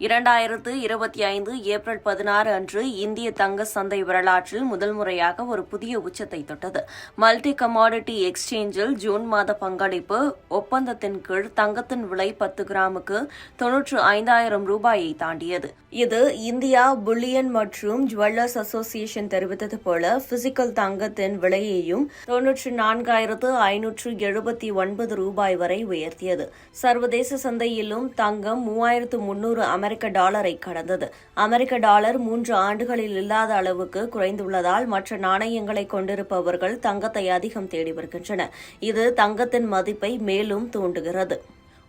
இரண்டாயிரத்து இருபத்தி ஐந்து ஏப்ரல் பதினாறு அன்று இந்திய தங்க சந்தை வரலாற்றில் முதல் முறையாக ஒரு புதிய உச்சத்தை தொட்டது. மல்டி கமாடிட்டி எக்ஸ்சேஞ்சில் ஜூன் மாத பங்களிப்பு ஒப்பந்தத்தின் கீழ் தங்கத்தின் விலை பத்து கிராமுக்கு தொன்னூற்று ஐந்தாயிரம் ரூபாயை தாண்டியது. இது இந்தியா புல்லியன் மற்றும் ஜுவல்லர்ஸ் அசோசியேஷன் தெரிவித்தது போல பிசிக்கல் தங்கத்தின் விலையையும் தொன்னூற்று நான்காயிரத்து ஐநூற்று எழுபத்தி ஒன்பது ரூபாய் வரை உயர்த்தியது. சர்வதேச சந்தையிலும் தங்கம் மூவாயிரத்து முன்னூறு அமெரிக்க டாலரை கடந்தது. அமெரிக்க டாலர் மூன்று ஆண்டுகளில் இல்லாத அளவுக்கு குறைந்துள்ளதால் மற்ற நாணயங்களை கொண்டிருப்பவர்கள் தங்கத்தை அதிகம் தேடி வருகின்றனர் இது தங்கத்தின் மதிப்பை மேலும் தூண்டுகிறது.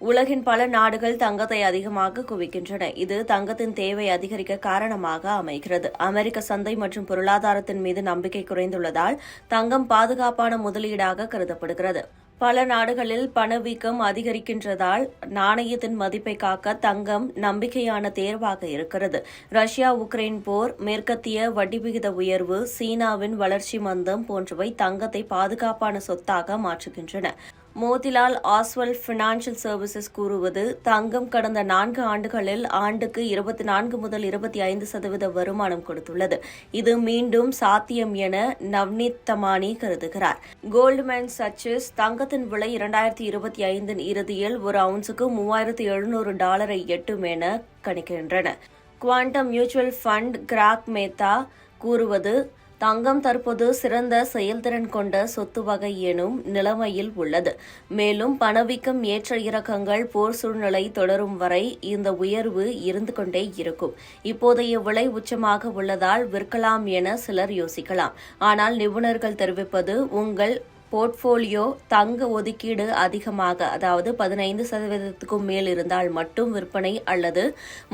உலகின் பல நாடுகள் தங்கத்தை அதிகமாக குவிக்கின்றன. இது தங்கத்தின் தேவை அதிகரிக்க காரணமாக அமைகிறது. அமெரிக்க சந்தை மற்றும் பொருளாதாரத்தின் மீது நம்பிக்கை குறைந்துள்ளதால் தங்கம் பாதுகாப்பான முதலீடாக கருதப்படுகிறது. பல நாடுகளில் பணவீக்கம் அதிகரிக்கின்றதால் நாணயத்தின் மதிப்பை காக்க தங்கம் நம்பிக்கையான தேர்வாக இருக்கிறது. ரஷ்யா உக்ரைன் போர் மேற்கத்திய வட்டி விகித உயர்வு சீனாவின் வளர்ச்சி மந்தம் போன்றவை தங்கத்தை பாதுகாப்பான சொத்தாக மாற்றுகின்றன. மோதிலால் ஆஸ்வல் பினான்சியல் சர்வீசஸ் கூறுவது தங்கம் கடந்த நான்கு ஆண்டுகளில் ஆண்டுக்கு இருபத்தி நான்கு முதல் இருபத்தி ஐந்து சதவீத வருமானம் கொடுத்துள்ளது. இது மீண்டும் சாத்தியம் என நவ்னீத் தமானி கருதுகிறார். கோல்ட்மேன் சச்சஸ் தங்கத்தின் விலை இரண்டாயிரத்தி இருபத்தி ஐந்தின் இறுதியில் ஒரு அவுன்ஸுக்கு மூவாயிரத்து எழுநூறு டாலரை எட்டும் என கணிக்கின்றன. Quantum mutual fund Chirag Mehta கூறுவது தங்கம் தற்போது சிறந்த செயல்திறன் கொண்ட சொத்து வகை எனும் நிலைமையில் உள்ளது. மேலும் பணவீக்கம் ஏற்ற இறக்கங்கள் போர் சூழ்நிலை தொடரும் வரை இந்த உயர்வு இருந்து கொண்டே இருக்கும். இப்போதைய விலை உச்சமாக உள்ளதால் விற்கலாம் என சிலர் யோசிக்கலாம். ஆனால் நிபுணர்கள் தெரிவிப்பது உங்கள் போர்ட்ஃபோலியோ தங்க ஒதுக்கீடு அதிகமாக அதாவது பதினைந்து சதவீதத்துக்கும் மேல் இருந்தால் மட்டும் விற்பனை அல்லது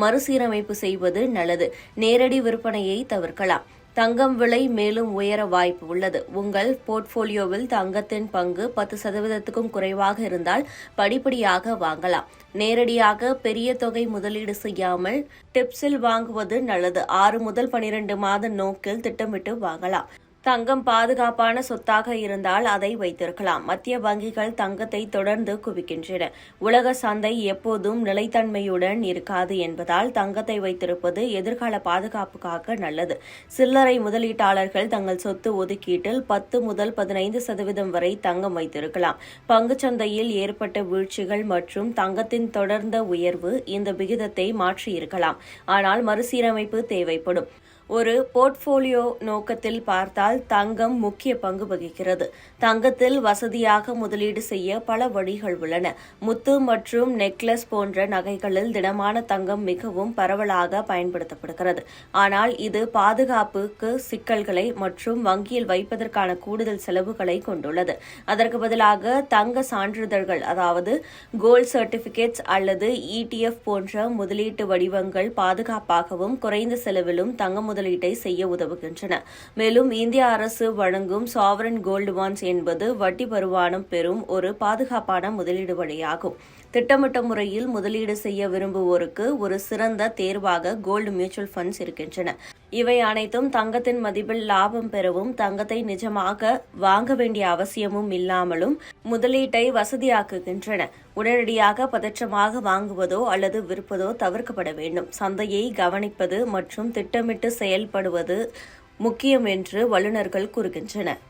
மறுசீரமைப்பு செய்வது நல்லது. நேரடி விற்பனையை தவிர்க்கலாம். தங்கம் விலை மேலும் உயர வாய்ப்பு உள்ளது. உங்கள் போர்ட்போலியோவில் தங்கத்தின் பங்கு பத்து சதவீதத்துக்கும் குறைவாக இருந்தால் படிப்படியாக வாங்கலாம். நேரடியாக பெரிய தொகை முதலீடு செய்யாமல் டிப்ஸில் வாங்குவது நல்லது. ஆறு முதல் பனிரெண்டு மாத நோக்கில் திட்டமிட்டு வாங்கலாம். தங்கம் பாதுகாப்பான சொத்தாக இருந்தால் அதை வைத்திருக்கலாம். மத்திய வங்கிகள் தங்கத்தை தொடர்ந்து குவிக்கின்றன. உலக சந்தை எப்போதும் நிலைத்தன்மையுடன் இருக்காது என்பதால் தங்கத்தை வைத்திருப்பது எதிர்கால பாதுகாப்புக்காக நல்லது. சில்லறை முதலீட்டாளர்கள் தங்கள் சொத்து ஒதுக்கீட்டில் பத்து முதல் பதினைந்து சதவீதம் வரை தங்கம் வைத்திருக்கலாம். பங்குச்சந்தையில் ஏற்பட்ட வீழ்ச்சிகள் மற்றும் தங்கத்தின் தொடர்ந்த உயர்வு இந்த விகிதத்தை மாற்றியிருக்கலாம். ஆனால் மறுசீரமைப்பு தேவைப்படும். ஒரு போர்ட்ஃபோலியோ நோக்கத்தில் பார்த்தால் தங்கம் முக்கிய பங்கு வகிக்கிறது. தங்கத்தில் வசதியாக முதலீடு செய்ய பல வழிகள் உள்ளன. முத்து மற்றும் நெக்லஸ் போன்ற நகைகளில் திடமான தங்கம் மிகவும் பரவலாக பயன்படுத்தப்படுகிறது. ஆனால் இது பாதுகாப்புக்கு சிக்கல்களை மற்றும் வங்கியில் வைப்பதற்கான கூடுதல் செலவுகளை கொண்டுள்ளது. அதற்கு பதிலாக தங்க சான்றிதழ்கள் அதாவது கோல்ட் சர்டிபிகேட்ஸ் அல்லது இடிஎஃப் போன்ற முதலீட்டு வடிவங்கள் பாதுகாப்பாகவும் குறைந்த செலவிலும் தங்க முதலீட்டை செய்ய உதவுகின்றன. மேலும் இந்திய அரசு வழங்கும் சாவரன் கோல்டு பாண்ட்ஸ் என்பது வட்டி வருமானம் பெறும் ஒரு பாதுகாப்பான முதலீடு வழியாகும். திட்டமிட்ட முறையில் முதலீடு செய்ய விரும்புவோருக்கு ஒரு சிறந்த தேர்வாக கோல்டு மியூச்சுவல் ஃபண்ட்ஸ் இருக்கின்றன. இவை அனைத்தும் தங்கத்தின் மதிப்பில் லாபம் பெறவும் தங்கத்தை நிஜமாக வாங்க வேண்டிய அவசியமும் இல்லாமலும் முதலீட்டை வசதியாக்குகின்றன. உடனடியாக பதற்றமாக வாங்குவதோ அல்லது விற்பதோ தவிர்க்கப்பட வேண்டும். சந்தையை கவனிப்பது மற்றும் திட்டமிட்டு செயல்படுவது முக்கியம் என்று வல்லுநர்கள் கூறுகின்றனர்.